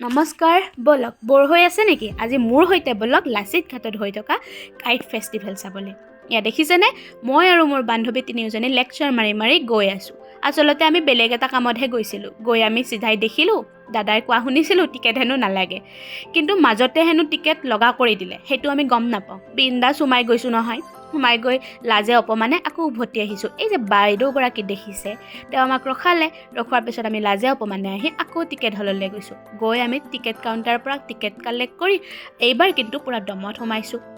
নমস্কাৰ ব'লক বৰ হৈ আছে নেকি? আজি মোৰ সৈতে ব'লক লাচিত ঘাটত হৈ থকা কাইট ফেষ্টিভেল চাবলৈ। ইয়াত দেখিছেনে? মই আৰু মোৰ বান্ধৱী তিনিওজনী লেকচাৰ মাৰি মাৰি গৈ আছোঁ। আচলতে আমি বেলেগ এটা কামতহে গৈছিলোঁ। গৈ আমি চিধাই দেখিলোঁ দাদাই কোৱা শুনিছিলোঁ, টিকেট হেনো নালাগে। কিন্তু মাজতে হেনো টিকেট লগা কৰি দিলে, সেইটো আমি গম নাপাওঁ। বিন্দাছ সোমাই গৈছোঁ নহয়। সোমাই গৈ লাজে অপমানে আকৌ উভতি আহিছোঁ। এই যে বাইদেউগৰাকী দেখিছে, তেওঁ আমাক ৰখালে, ৰখোৱাৰ পিছত আমি লাজে অপমানে আহি আকৌ টিকেট হললৈ গৈছোঁ। গৈ আমি টিকেট কাউণ্টাৰৰ পৰা টিকেট কালেক্ট কৰি এইবাৰ কিন্তু পূৰা দমত সোমাইছোঁ।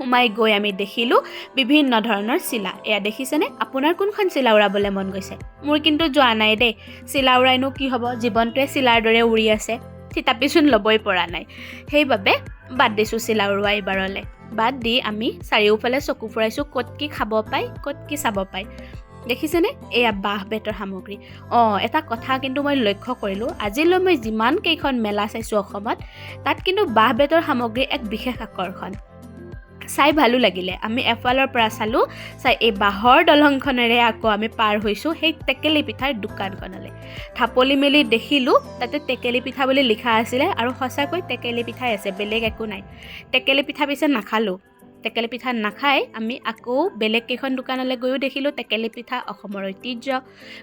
সোমাই গৈ আমি দেখিলোঁ বিভিন্ন ধৰণৰ চিলা। এয়া দেখিছেনে? আপোনাৰ কোনখন চিলা উৰাবলৈ মন গৈছে? মোৰ কিন্তু যোৱা নাই দেই। চিলা উৰাইনো কি হ'ব? জীৱনটোৱে চিলাৰ দৰে উৰি আছে। থিতাপিচোন ল'বই পৰা নাই। সেইবাবে বাদ দিছোঁ চিলা উৰোৱা এইবাৰলৈ। বাদ দি আমি চাৰিওফালে চকু ফুৰাইছোঁ ক'ত কি খাব পায় ক'ত কি চাব পায়। দেখিছেনে? এয়া বাঁহ বেতৰ সামগ্ৰী। অঁ এটা কথা কিন্তু মই লক্ষ্য কৰিলোঁ। আজিলৈ মই যিমান কেইখন মেলা চাইছোঁ অসমত তাত কিন্তু বাঁহ বেতৰ সামগ্ৰী এক বিশেষ আকৰ্ষণ। চাই ভালো লাগিলে। আমি এফালৰ পৰা চালোঁ চাই এই বাঁহৰ দলংখনেৰে আকৌ আমি পাৰ হৈছোঁ সেই টেকেলি পিঠাৰ দোকানখনলৈ। ঢাপলি মেলি দেখিলোঁ তাতে টেকেলি পিঠা বুলি লিখা আছিলে আৰু সঁচাকৈ টেকেলি পিঠাই আছে বেলেগ একো নাই। টেকেলি পিঠা পিছে নাখালোঁ। টেকেলি পিঠা নাখাই আমি আকৌ বেলেগ কেইখন দোকানলৈ গৈও দেখিলোঁ টেকেলি পিঠা অসমৰ ঐতিহ্য।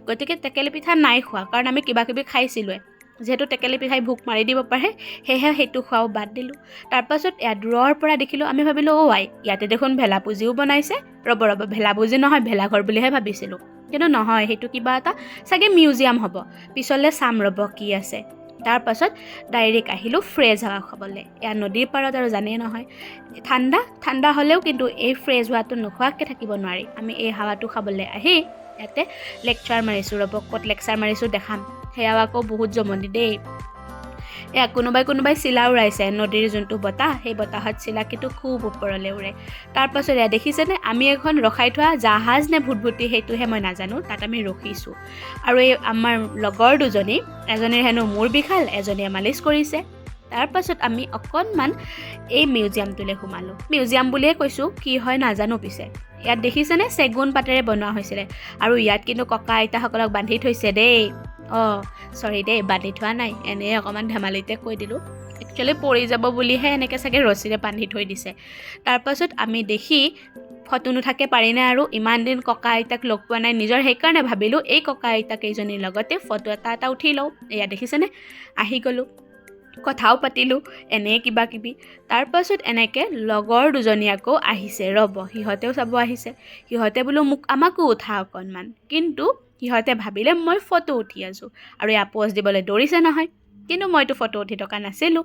গতিকে টেকেলি পিঠা নাই খোৱা কাৰণ আমি কিবা কিবি খাইছিলোঁৱে। যিহেতু টেকেলি পিঠাই ভোক মাৰি দিব পাৰে, সেয়েহে সেইটো খোৱাও বাদ দিলোঁ। তাৰপাছত এয়া দূৰৰ পৰা দেখিলোঁ, আমি ভাবিলোঁ, অ' আই, ইয়াতে দেখোন ভেলাপুজিও বনাইছে। ৰ'ব ৰ'ব ভেলাপুজি নহয়, ভেলাঘৰ বুলিহে ভাবিছিলোঁ। কিন্তু নহয়, সেইটো কিবা এটা চাগে মিউজিয়াম হ'ব। পিছলৈ চাম ৰ'ব কি আছে। তাৰপাছত ডাইৰেক্ট আহিলোঁ ফ্ৰেছ হাৱা খাবলৈ। এয়া নদীৰ পাৰত আৰু জানেই নহয়। ঠাণ্ডা ঠাণ্ডা হ'লেও কিন্তু এই ফ্ৰেছ হোৱাটো নোখোৱাকৈ থাকিব নোৱাৰি। আমি এই হাৱাটো খাবলৈ আহি ইয়াতে লেকচাৰ মাৰিছোঁ ৰ'ব, ক'ত লেকচাৰ মাৰিছোঁ দেখাম। সেয়াও আকৌ বহুত জমনি দেই। এয়া কোনোবাই কোনোবাই চিলা উৰাইছে নদীৰ যোনটো বতাহ সেই বতাহত চিলাকিটো খুব ওপৰলৈ উৰে। তাৰপাছত এয়া দেখিছেনে? আমি এখন ৰখাই থোৱা জাহাজ নে ভুটভুটি সেইটোহে মই নাজানো তাত আমি ৰখিছোঁ। আৰু এই আমাৰ লগৰ দুজনী এজনীৰ হেনো মূৰ বিষাল এজনীয়ে মালিচ কৰিছে। তাৰপাছত আমি অকণমান এই মিউজিয়ামটোলৈ সোমালোঁ। মিউজিয়াম বুলিয়ে কৈছোঁ কি হয় নাজানো পিছে। ইয়াত দেখিছেনে? চেগুন পাতেৰে বনোৱা হৈছিলে। আৰু ইয়াত কিন্তু ককা আইতাসকলক বান্ধি থৈছে দেই। অঁ চৰি দেই বান্ধি থোৱা নাই এনেই অকণমান ধেমালিতে কৈ দিলোঁ। একচুৱেলি পৰি যাব বুলিহে এনেকৈ চাগে ৰছীৰে বান্ধি থৈ দিছে। তাৰপাছত আমি দেখি ফটো নুঠাকে পাৰিনে আৰু ইমান দিন ককা আইতাক লগ পোৱা নাই নিজৰ সেইকাৰণে ভাবিলোঁ এই ককা আইতা কেইজনীৰ লগতে ফটো এটা এটা উঠি লওঁ। এয়া দেখিছেনে? আহি গ'লোঁ। কথাও পাতিলোঁ এনেই কিবা কিবি। তাৰপাছত এনেকৈ লগৰ দুজনী আকৌ আহিছে ৰ'ব সিহঁতেও চাব আহিছে। সিহঁতে বোলো মোক আমাকো উঠা অকণমান। কিন্তু সিহঁতে ভাবিলে মই ফটো উঠি আছোঁ। আৰু এয়া প'জ দিবলৈ দৌৰিছে নহয়। কিন্তু মইতো ফটো উঠি থকা নাছিলোঁ।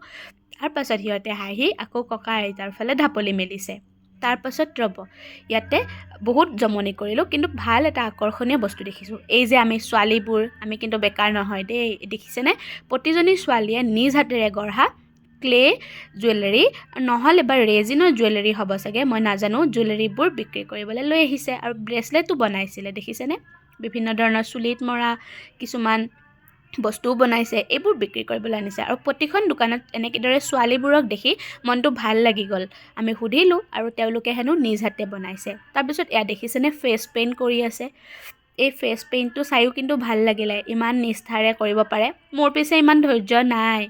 তাৰপাছত সিহঁতে হাঁহি আকৌ ককা আইতাৰ ফালে ঢাপলি মেলিছে। তাৰপাছত ৰ'ব ইয়াতে বহুত জমনি কৰিলোঁ কিন্তু ভাল এটা আকৰ্ষণীয় বস্তু দেখিছোঁ। এই যে আমি ছোৱালীবোৰ আমি কিন্তু বেকাৰ নহয় দেই দেখিছেনে? প্ৰতিজনী ছোৱালীয়ে নিজ হাতেৰে গঢ়া ক্লে জুৱেলাৰী নহ'লে বা ৰেজিনৰ জুৱেলাৰী হ'ব চাগে মই নাজানো। জুৱেলাৰীবোৰ বিক্ৰী কৰিবলৈ লৈ আহিছে আৰু ব্ৰেচলেটো বনাইছিলে দেখিছেনে? বিভিন্ন ধৰণৰ চুলিত মৰা কিছুমান বস্তুও বনাইছে এইবোৰ বিক্ৰী কৰিবলৈ আনিছে। আৰু প্ৰতিখন দোকানত এনেকেদৰে ছোৱালীবোৰক দেখি মনটো ভাল লাগি গ'ল। আমি সুধিলোঁ আৰু তেওঁলোকে হেনো নিজ হাতে বনাইছে? তাৰপিছত এয়া দেখিছেনে ফেচ পেইণ্ট কৰি আছে। এই ফেচ পেইণ্টটো চায়ো কিন্তু ভাল লাগিলে ইমান নিষ্ঠাৰে কৰিব পাৰে। মোৰ পিছে ইমান ধৈৰ্য নাই।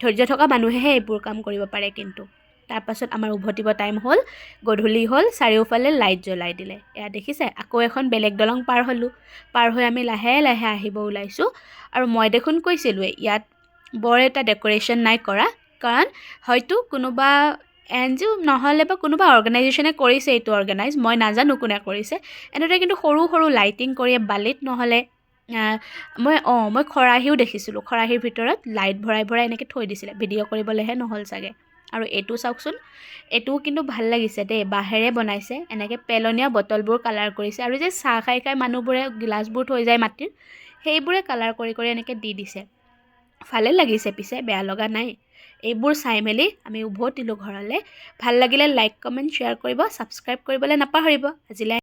ধৈৰ্য থকা মানুহেহে এইবোৰ কাম কৰিব পাৰে কিন্তু। তাৰপাছত আমাৰ উভতিব টাইম হ'ল গধূলি হ'ল চাৰিওফালে লাইট জ্বলাই দিলে। এয়া দেখিছে আকৌ এখন বেলেগ দলং পাৰ হ'লোঁ। পাৰ হৈ আমি লাহে লাহে আহিব ওলাইছোঁ। আৰু মই দেখোন কৈছিলোঁৱে ইয়াত বৰ এটা ডেক'ৰেশ্যন নাই কৰা। কাৰণ হয়তো কোনোবা এন জি অ' নহ'লে বা কোনোবা অৰ্গেনাইজেশ্যনে কৰিছে এইটো অৰ্গেনাইজ মই নাজানো কোনে কৰিছে। এনেদৰে কিন্তু সৰু সৰু লাইটিং কৰি বালিত নহ'লে মই অঁ মই খৰাহিও দেখিছিলোঁ। খৰাহীৰ ভিতৰত লাইট ভৰাই ভৰাই এনেকৈ থৈ দিছিলে। ভিডিঅ' কৰিবলৈহে নহ'ল চাগে। আৰু এইটো চাওকচোন। এইটোও কিন্তু ভালো লাগিছে দেই, বাঁহেৰে বনাইছে। এনেকৈ পেলনীয়া বটলবোৰ কালাৰ কৰিছে আৰু যে চাহ খাই খাই মানুহবোৰে গিলাচবোৰ থৈ যায় মাটিৰ সেইবোৰে কালাৰ কৰি কৰি এনেকৈ দি দিছে। ভালে লাগিছে পিছে, বেয়া লগা নাই। এইবোৰ চাই মেলি আমি উভতিলোঁ ঘৰলৈ। ভালো লাগিলে লাইক কমেণ্ট শ্বেয়াৰ কৰিব ছাবস্ক্ৰাইব কৰিবলৈ নাপাহৰিব। আজিলৈ